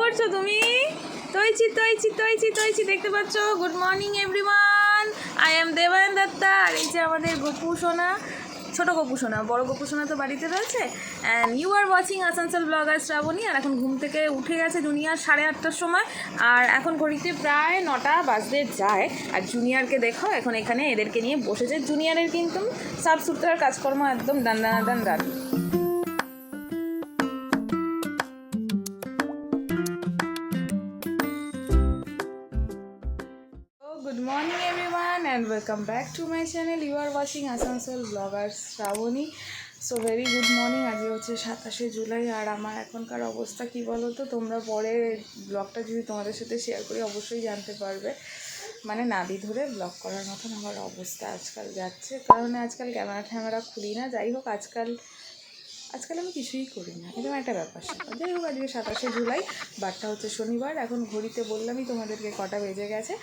করছ তুমি? তৈছি তৈছি তৈছি তৈছি, দেখতে পাচ্ছ? Good morning everyone I am Debayan Dutta আর এই যে আমাদের গোপু সোনা, ছোটো গোপু সোনা, বড় গোপু সোনা তো বাড়িতে রয়েছে। And you are watching Asansol blogger Shrabani আর এখন ঘুম থেকে উঠে গেছে জুনিয়ার সাড়ে আটটার সময়। আর এখন ঘড়িতে প্রায় নটা বাজতে যায়। আর জুনিয়রকে দেখো, এখন এখানে এদেরকে নিয়ে বসেছে। জুনিয়রের কিন্তু সাফ সুতরার কাজকর্ম একদম done done done done everyone back to my channel you are watching Asansol blogger Shrabani so very good morning আজকে হচ্ছে সাতাশে জুলাই, আর আমার এখনকার অবস্থা কী বলো তো তোমরা পরে ব্লগটা যদি তোমাদের সাথে শেয়ার করি, অবশ্যই জানতে পারবে। মানে নাবি ধরে ব্লগ করার মতন আমার অবস্থা আজকাল যাচ্ছে। কারণ আজকাল ক্যামেরা ট্যামেরা খুলি না। যাই হোক, আজকাল আজকাল আমি কিছুই করি না, এরকম একটা ব্যাপার। স্যাপার যাই হোক, আজকে সাতাশে জুলাই, বারটা হচ্ছে শনিবার, এখন ঘড়িতে বললামই তোমাদেরকে কটা বেজে গেছে।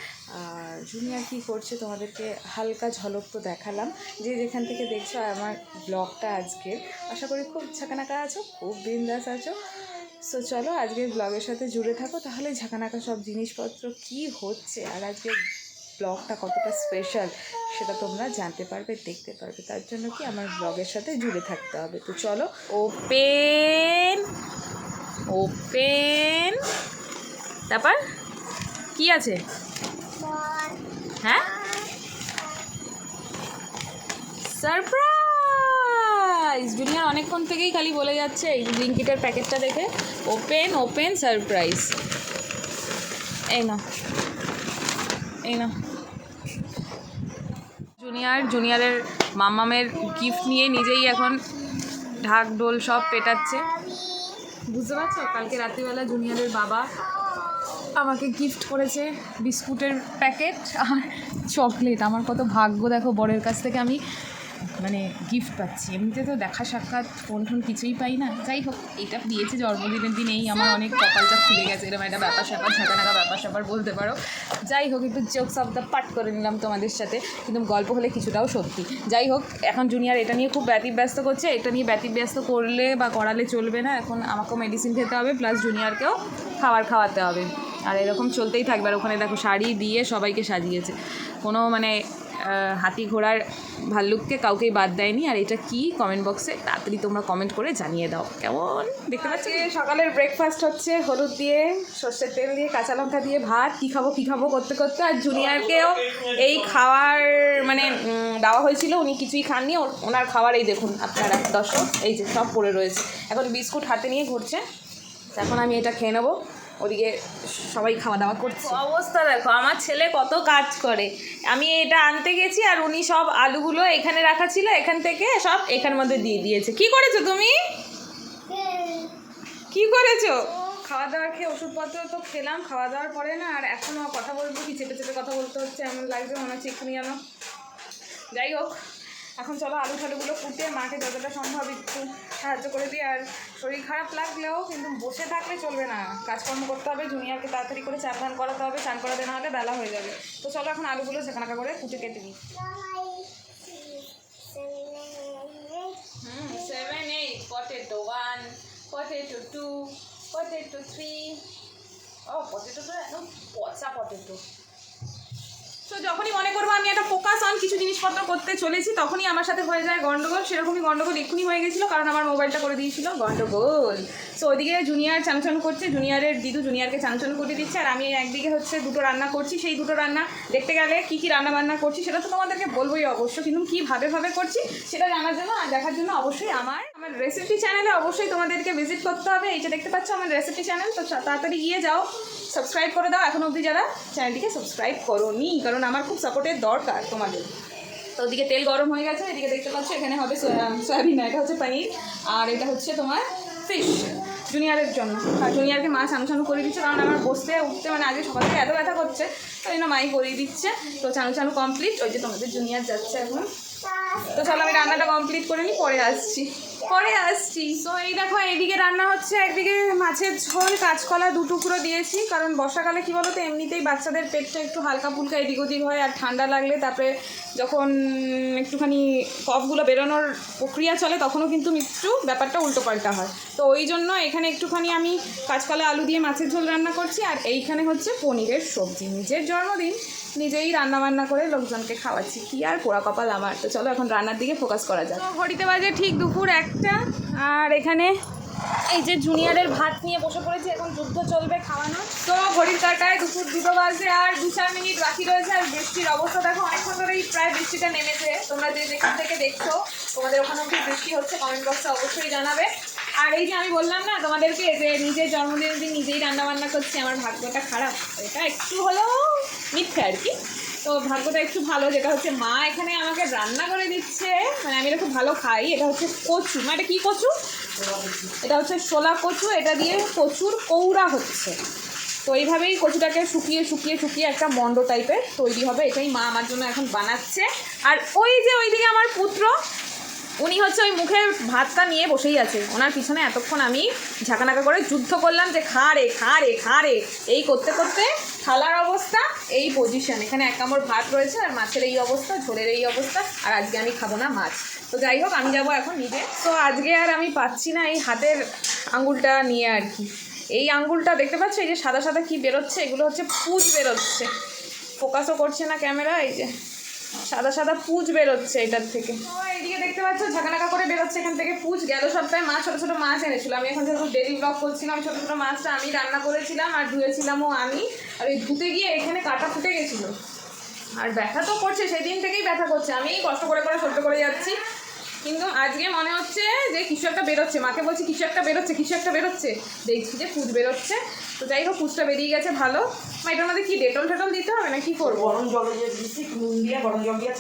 আর জুনিয়ার কী করছে তোমাদেরকে হালকা ঝলক তো দেখালাম। যে যেখান থেকে দেখছ আমার ব্লগটা আজকে আশা করি খুব ঝাঁকানাকা আছো, খুব বিন্দাস আছো। সো চলো আজকের ব্লগের সাথে জুড়ে থাকো, তাহলে ঝাঁকানাকা সব জিনিসপত্র কি হচ্ছে আর আজকের ব্লগটা কতটা স্পেশাল সেটা তোমরা জানতে পারবে, দেখতে পারবে। তার জন্য কি আমার ব্লগের সাথে জুড়ে থাকতে হবে। তো চলো ওপেন ওপেন তারপর, কি আছে? হ্যাঁ? সারপ্রাইজ জুনিয়র অনেকক্ষণ থেকেই খালি বলে যাচ্ছে, এই ব্লিঙ্কিটের প্যাকেটটা দেখে। ওপেন ওপেন সারপ্রাইজ এই না এই না জুনিয়র, জুনিয়রের মামামের গিফট নিয়ে নিজেই এখন ঢাক ঢোল সব পেটাচ্ছে। বুঝতে পারছ? কালকে রাত্রিবেলা জুনিয়রের বাবা আমাকে গিফট করেছে বিস্কুটের প্যাকেট আর চকলেট আমার কত ভাগ্য, দেখো, বরের কাছ থেকে আমি মানে গিফট পাচ্ছি। এমনিতে তো দেখা সাক্ষাৎ ফোন টোন কিছুই পাই না। যাই হোক, এটা দিয়েছে জন্মদিনের দিনেই আমার অনেক কপালটা খুলে গেছে। এরকম একটা ব্যাপার স্যাপার ঝাঁকানাকা ব্যাপার স্যাপার বলতে পারো। যাই হোক, একটু চোখ শব্দটা পাট করে নিলাম তোমাদের সাথে। কিন্তু গল্প হলে কিছুটাও সত্যি। যাই হোক, এখন জুনিয়র এটা নিয়ে খুব ব্যতিব্যস্ত করছে। এটা নিয়ে ব্যতিব্যস্ত করলে বা করালে চলবে না। এখন আমাকেও মেডিসিন খেতে হবে প্লাস জুনিয়রকেও খাবার খাওয়াতে হবে। আর এরকম চলতেই থাকবে। আর ওখানে দেখো শাড়ি দিয়ে সবাইকে সাজিয়েছে। কোনো মানে হাতি ঘোড়ার ভাল্লুককে কাউকেই বাদ দেয়নি। আর এটা কি? কমেন্ট বক্সে তাড়াতাড়ি তোমরা কমেন্ট করে জানিয়ে দাও। কেমন? দেখতে পাচ্ছি? সকালের ব্রেকফাস্ট হচ্ছে হলুদ দিয়ে, সর্ষের তেল দিয়ে, কাঁচা লঙ্কা দিয়ে ভাত। কী খাব কী খাব করতে করতে? আর জুনিয়রকেও এই খাওয়ার মানে দেওয়া হয়েছিল। উনি কিছুই খাননি। ওনার খাবার এই দেখুন আপনারা, দর্শক, এই যে সব পড়ে রয়েছে। এখন বিস্কুট হাতে নিয়ে ঘুরছে। এখন আমি এটা খেয়ে নেব। ওদিকে সবাই খাওয়া দাওয়া করছে। অবস্থা দেখো আমার ছেলে কত কাজ করে। আমি এটা আনতে গেছি আর উনি সব আলুগুলো এখানে রাখা ছিল এখান থেকে সব এখান মধ্যে দিয়ে দিয়েছে। কি করেছ তুমি? কি করেছ? খাওয়া দাওয়া খেয়ে ওষুধপত্র তো খেলাম খাওয়া দাওয়ার পরে না আর এখনও কথা বলব কি চেপে চেপে কথা বলতে হচ্ছে এমন লাগবে মনে হচ্ছে এক্ষুনি যেন। যাই হোক এখন চলো আলু ঠালুগুলো ফুটে মাকে যতটা সম্ভব একটু সাহায্য করে দিই। আর শরীর খারাপ লাগলেও কিন্তু বসে থাকলে চলবে না। কাজকর্ম করতে হবে, জুনিয়রকে তাড়াতাড়ি করে চান ধান করাতে হবে, চান করাতে না হলে বেলা হয়ে যাবে। তো চলো এখন আলুগুলো ঝাঁকানাকা করে ফুটে কেটে নিই। হুম seven potato two potato three ও পটেটো তো একদম পচা পটেটো তো যখনই মনে করব আমি একটা ফোকাস অন কিছু জিনিসপত্র করতে চলেছি, তখনই আমার সাথে হয়ে যায় গন্ডগোল। সেরকমই গন্ডগোল এক্ষুনি হয়ে গেছিল, কারণ আমার মোবাইলটা করে দিয়েছিল, গন্ডগোল। সো ওইদিকে জুনিয়র চানচান করছে, জুনিয়রের দিদু জুনিয়রকে চানচান করে দিচ্ছে, আর আমি একদিকে হচ্ছে দুটো রান্না করছি, সেই দুটো রান্না দেখতে গেলে কী কী রান্না বান্না করছি সেটা তো তোমাদেরকে বলবোই অবশ্য, কিন্তু কী ভাবে করছি সেটা জানার জন্য আর দেখার জন্য অবশ্যই আমার আমার রেসিপি চ্যানেলে অবশ্যই তোমাদেরকে ভিজিট করতে হবে। এইটা দেখতে পাচ্ছ আমার রেসিপি চ্যানেল তো তাড়াতাড়ি গিয়ে যাও সাবস্ক্রাইব করে দাও। এখন অবধি যারা চ্যানেলটিকে সাবস্ক্রাইব করোনি, কারণ আমার খুব সাপোর্টের দরকার তোমাদের। তো ওদিকে তেল গরম হয়ে গেছে, এদিকে দেখতে পাচ্ছ এখানে হবে সয়া- সয়াবিন, এটা হচ্ছে পনির, আর এটা হচ্ছে তোমার ফিশ জুনিয়রের জন্য। আর জুনিয়রকে মা চানু চানু করে দিচ্ছে, কারণ আমার বসতে, উঠতে মানে আগে সকাল থেকে এত ব্যথা করছে, তাই জন্য মাই করিয়ে দিচ্ছে। তো চানু চানু কমপ্লিট ওই যে তোমাদের জুনিয়র যাচ্ছে এখন। তো চলো আমি রান্নাটা কমপ্লিট করে নিই, পরে আসছি। পরে আসছি। তো এই দেখো এইদিকে রান্না হচ্ছে একদিকে মাছের ঝোল কাঁচকলা দু টুকরো দিয়েছি কারণ বর্ষাকালে কি বলতো এমনিতেই বাচ্চাদের পেটটা একটু হালকা ফুলকা এদিক ওদিক হয় আর ঠান্ডা লাগলে তারপরে যখন একটুখানি কফগুলো বেরোনোর প্রক্রিয়া চলে তখনও কিন্তু একটু ব্যাপারটা উল্টো পাল্টা হয়। তো ওই জন্য এখানে একটুখানি আমি কাঁচকলা আলু দিয়ে মাছের ঝোল রান্না করছি আর এইখানে হচ্ছে পনিরের সবজি। নিজের জন্মদিন নিজেই রান্না বান্না করে লোকজনকে খাওয়াচ্ছি কি আর পোড়া কপাল আমার? তো চলো এখন রান্নার দিকে ফোকাস করা যাক। হরিতে বাজে ঠিক দুপুর একটা। আর এখানে এই যে জুনিয়রের ভাত নিয়ে বসে পড়েছি, এখন যুদ্ধ চলবে খাওয়ানো। তো ঘড়ির কাটায় দুপুর দুটো বাজে আর দু চার মিনিট বাকি রয়েছে আর বৃষ্টির অবস্থা দেখো, অনেকক্ষণ ধরেই প্রায় বৃষ্টিটা নেমেছে। তোমরা যে যেখান থেকে দেখছ, তোমাদের ওখানেও কি বৃষ্টি হচ্ছে কমেন্ট বক্সে অবশ্যই জানাবে। আর এই যে আমি বললাম না, তোমাদেরকে যে নিজের জন্মদিনের দিন নিজেই রান্না বান্না করছি, আমার ভাগ্যটা খারাপ। এটা একটু হলেও মিথ্যে আর কি। তো ভাগ্যটা একটু ভালো, যেটা হচ্ছে মা এখানে আমাকে রান্না করে দিচ্ছে। আমি এটা ভালো খাই। এটা হচ্ছে কচু। মানে এটা কী কচু? এটা হচ্ছে শোলা কচু। এটা দিয়ে কচুর কৌড়া হচ্ছে। তো এইভাবেই কচুটাকে শুকিয়ে শুকিয়ে শুকিয়ে একটা মন্ড টাইপের তৈরি হবে। এটাই মা আমার জন্য এখন বানাচ্ছে। আর ওই যে ওইদিকে আমার পুত্র, উনি হচ্ছে ওই মুখের ভাতটা নিয়ে বসেই আছে। ওনার পিছনে এতক্ষণ আমি ঝাঁকানাকা করে যুদ্ধ করলাম যে, খা রে খা রে খা রে। এই করতে করতে থালার অবস্থা, এই পজিশন এখানে এক কামড় ভাত রয়েছে আর মাছের এই অবস্থা, ঝোলের এই অবস্থা, আর আজকে আমি খাব না মাছ। তো যাই হোক, আমি যাব এখন নিজে। তো আজকে আর আমি পাচ্ছি না এই হাতের আঙুলটা নিয়ে আর কি। এই আঙুলটা দেখতে পাচ্ছ? এই যে সাদা সাদা কি বেরোচ্ছে? এগুলো হচ্ছে পুজ বেরোচ্ছে। ফোকাসও করছে না ক্যামেরা এই যে। সাদা সাদা পুজ বেরোচ্ছে এটার থেকে। এদিকে দেখতে পাচ্ছ, ঝাঁকানাকা করে বেরোচ্ছে এখান থেকে। পুজ গেল সপ্তাহে মাছ ছোটো ছোটো মাছ এনেছিল। আমি এখন যেহেতু ডেলি ব্লগ করছিলাম, ছোটো ছোটো মাছটা আমি রান্না করেছিলাম আর ধুয়েছিলামও আমি। আর ওই ধুতে গিয়ে এখানে কাটা ফুটে গেছিল। আর ব্যথা তো করছে, সেদিন থেকেই ব্যথা করছে। আমি কষ্ট করে করে সহ্য করে যাচ্ছি। কিন্তু আজকে মনে হচ্ছে যে কিছু একটা বেরোচ্ছে। মাকে বলছি কিছু একটা বেরোচ্ছে কিছু একটা বেরোচ্ছে। দেখছি যে পুজ বেরোচ্ছে। তো যাই হোক পুজটা বেরিয়ে গেছে ভালো। মা এটার মধ্যে কি ডেটল টেটল দিতে হবে না কি করব? গরম জল দিয়ে দিচ্ছি নুন দিয়ে গরম জল দিয়ে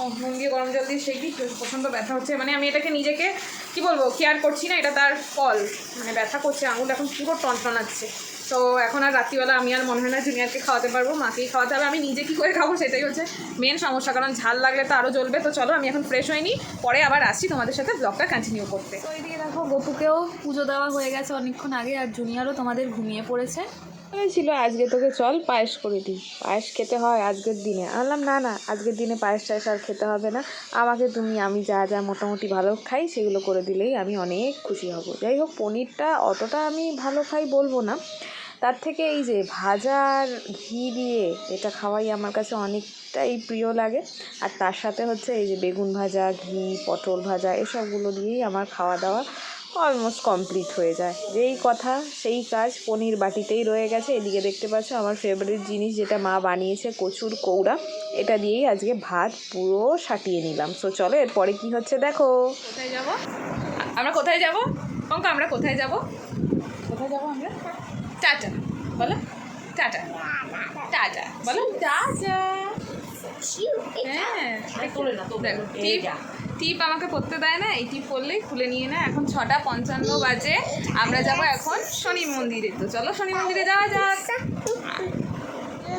ও নুন দিয়ে গরম জল দিয়ে সেই প্রচণ্ড ব্যথা হচ্ছে। মানে আমি এটাকে নিজেকে কি বলব কেয়ার করছি না এটা তার ফল। মানে ব্যথা করছে আঙুল এখন পুরো টনটনাচ্ছে। তো এখন আর রাত্রিবেলা আমি আর মনে হয় না জুনিয়রকে খাওয়াতে পারব, মাকেই খাওয়াতে হবে। আমি নিজে কী করে খাব সেটাই হচ্ছে মেন সমস্যা, কারণ ঝাল লাগলে তো আরও জ্বলবে। তো চলো, আমি এখন ফ্রেশ হইনি পরে আবার আসছি তোমাদের সাথে ব্লগটা কন্টিনিউ করতে। তো এদিকে দেখো, গপুকেও পুজো দেওয়া হয়ে গেছে অনেকক্ষণ আগে, আর জুনিয়রও তোমাদের ঘুমিয়ে পড়েছে। ছিল আজকে তোকে, চল পায়েস করে দিই। পায়েস খেতে হয় আজকের দিনে। আনলাম না না, আজকের দিনে পায়েস টায়েস আর খেতে হবে না। আমাকে তুমি, আমি যা যা মোটামুটি ভালো খাই সেগুলো করে দিলেই আমি অনেক খুশি হব। যাই হোক, পনিরটা অতটা আমি ভালো খাই বলব না। তার থেকে এই যে ভাজার ঘি দিয়ে এটা খাওয়াই আমার কাছে অনেকটাই প্রিয় লাগে। আর তার সাথে হচ্ছে এই যে বেগুন ভাজা, ঘি, পটল ভাজা, এসবগুলো দিয়েই আমার খাওয়া দাওয়া অলমোস্ট কমপ্লিট হয়ে যায়। যেই কথা সেই কাজ পনির বাটিতেই রয়ে গেছে। এদিকে দেখতে পাচ্ছ আমার ফেভারিট জিনিস যেটা মা বানিয়েছে কচুর কৌড়া। এটা দিয়েই আজকে ভাত পুরো সাটিয়ে নিলাম। সো চলো এরপরে কি হচ্ছে দেখো। কোথায় যাব? আমরা কোথায় যাব? অঙ্ক আমরা কোথায় যাব? কোথায় যাব আমরা? টাটা বলো। টাটা টাটা বলো। টাটা টিপ আমাকে পড়তে দেয় না, এই টিপ পড়লেই খুলে নিয়ে না, এখন ছটা পঞ্চান্ন বাজে, আমরা যাব এখন শনি মন্দিরে। তো চলো শনি মন্দিরে যাওয়া যাক।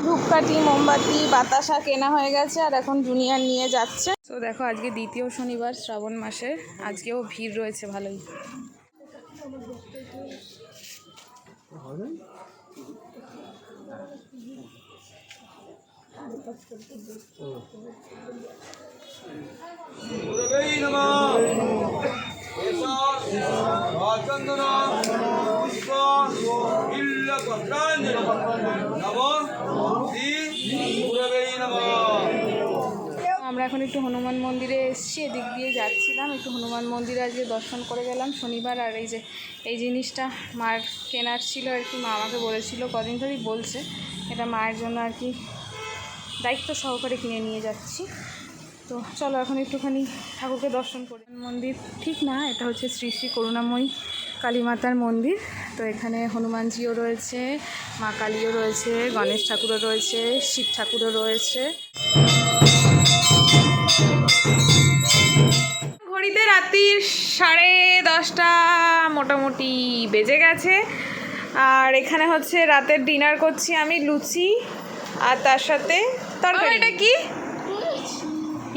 ধূপকাঠি, মোমবাতি, বাতাসা কেনা হয়ে গেছে, আর এখন জুনিয়ার নিয়ে যাচ্ছে। তো দেখো, আজকে দ্বিতীয় শনিবার শ্রাবণ মাসে, আজকেও ভিড় রয়েছে ভালোই। আমরা এখন একটু হনুমান মন্দিরে এসেছি, এদিক দিয়ে যাচ্ছিলাম, একটু হনুমান মন্দিরে আজকে দর্শন করে গেলাম। শনিবার আর এই যে, এই জিনিসটা মার কেনার ছিল আর কি, মা আমাকে বলেছিল, কদিন ধরেই বলছে, এটা মায়ের জন্য আর কি দায়িত্ব সহকারে কিনে নিয়ে যাচ্ছি। তো চলো এখন একটুখানি ঠাকুরকে দর্শন করি। মন্দির ঠিক না, এটা হচ্ছে শ্রী শ্রী করুণাময়ী কালী মাতার মন্দির। তো এখানে হনুমানজিও রয়েছে, মা কালীও রয়েছে, গণেশ ঠাকুরও রয়েছে, শিব ঠাকুরও রয়েছে। ঘড়িতে রাত্রির সাড়ে দশটা মোটামুটি বেজে গেছে। আর এখানে হচ্ছে রাতের ডিনার করছি আমি, লুচি আর তার সাথে তরকারি। এটা কি?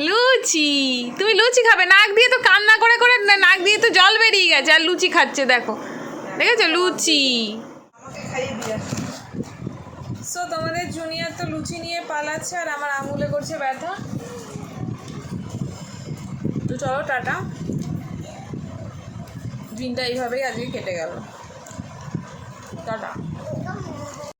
লুচি। তুমি লুচি খাবে নাক দিয়ে তো কান্না করে করে নাক দিয়ে তো জল বেরিয়ে গেছে আর লুচি খাচ্ছে দেখো। দেখেছ লুচি। সো তোমাদের জুনিয়র তো লুচি নিয়ে পালাচ্ছে আর আমার আঙুলে করছে ব্যথা। তো চলো টাটা। দিনটা এইভাবেই আজকে কেটে গেল। টাটা।